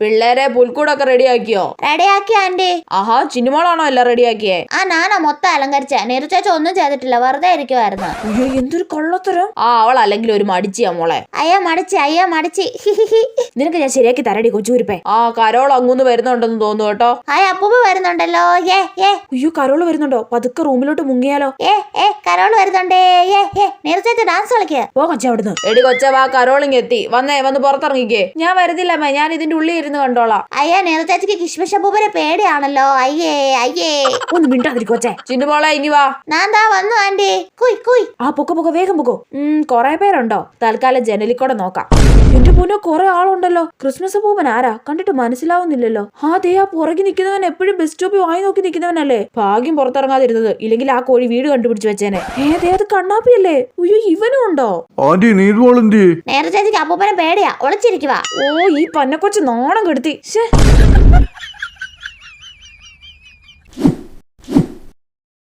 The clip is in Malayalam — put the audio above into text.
പിള്ളേരെ പുൽക്കൂടൊക്കെ റെഡിയാക്കിയോ? റെഡിയാക്കി ആന്റി ആഹാ ചിന്നുമോളാണോ എല്ലാം റെഡിയാക്കിയേ? ആ നാനാ മൊത്തം അലങ്കരിച്ച. നീരു ചേച്ചി ഒന്നും ചെയ്തിട്ടില്ല വെറുതെ ഇരിക്കുവായിരുന്നു. അയ്യോ എന്തൊരു കൊള്ളത്തരം. ആ അവൾ അല്ലെങ്കിൽ ഒരു മടിച്ചിയാ മോളെ. അയ്യോ മടിച്ച് അയ്യോ മടിച്ച്. നിനക്ക് ഞാൻ ശരിയാക്കി തരടി കൊച്ചുരുപ്പേ ആ കരോൾ അങ്ങൂന്ന് വരുന്നുണ്ടെന്ന് തോന്നുന്നു കേട്ടോ. ഹായ് അപ്പൂപ്പ വരുന്നുണ്ടല്ലോ. ഏ ഏ അയ്യോ കരോൾ വരുന്നുണ്ടോ? പതുക്കെ റൂമിലോട്ട് മുങ്ങിയാലോ? ഏ ഏ കരോൾ വരുന്നുണ്ടേ. ഏ ഏ നീരു ചേച്ചി ഡാൻസ് കളിക്കുക പോ കൊച്ചവിടുന്ന് എടി കൊച്ചവാ കരോളിങ് എത്തി. വന്നേ വന്ന് പുറത്തിറങ്ങിക്കേ. ഞാൻ വരുന്നില്ലമ്മേ ഞാൻ ഇതിന്റെ ഉള്ളിൽ ഇരുന്ന് കണ്ടോളാം. അയ്യാ നേരത്തെ ചേച്ചിക്ക് കിഷ്മിഷ അപ്പൂപ്പനെ പേടിയാണല്ലോ. അയ്യേ അയ്യേ. ഒന്ന് മിണ്ടാതിരി കൊച്ചെ. ചിന്നുമോളെ ഇനി വാ. നാന്താ വന്നു ആന്റി. കുയ് കുയ്. ആ പൊക്ക പൊക്ക വേഗം പൊക്കോ. ഉം കൊറേ പേരുണ്ടോ? തൽക്കാലം ജനലിക്കൂടെ നോക്കാം. എന്റെ പൊന്നോ കൊറേ ആളുണ്ടല്ലോ. ക്രിസ്മസ് പൂപ്പൻ ആരാ? കണ്ടിട്ട് മനസ്സിലാവുന്നില്ലല്ലോ. ആ ദേ ആ പുറകെ നിൽക്കുന്നവൻ എപ്പോഴും ബസ് സ്റ്റോപ്പിൽ വായി നോക്കി നിൽക്കുന്നവനല്ലേ ഭാഗ്യം പുറത്തിറങ്ങാതിരുന്നത്. ഇല്ലെങ്കിൽ ആ കോഴി വീട് കണ്ടുപിടിച്ച് വെച്ചേനെ. ഏ ദേ അത് കണ്ണാപ്പിയല്ലേ? ഉയ്യോ ഇവനും ഉണ്ടോ? ആന്റി നീ നേരത്തെ അപ്പൂപ്പനെ പേടിയാ. ഒളിച്ചിരിക്കുവാ. ഓ ഈ പന്നക്കൊച്ച് നല്ലോണം കെടുത്തി.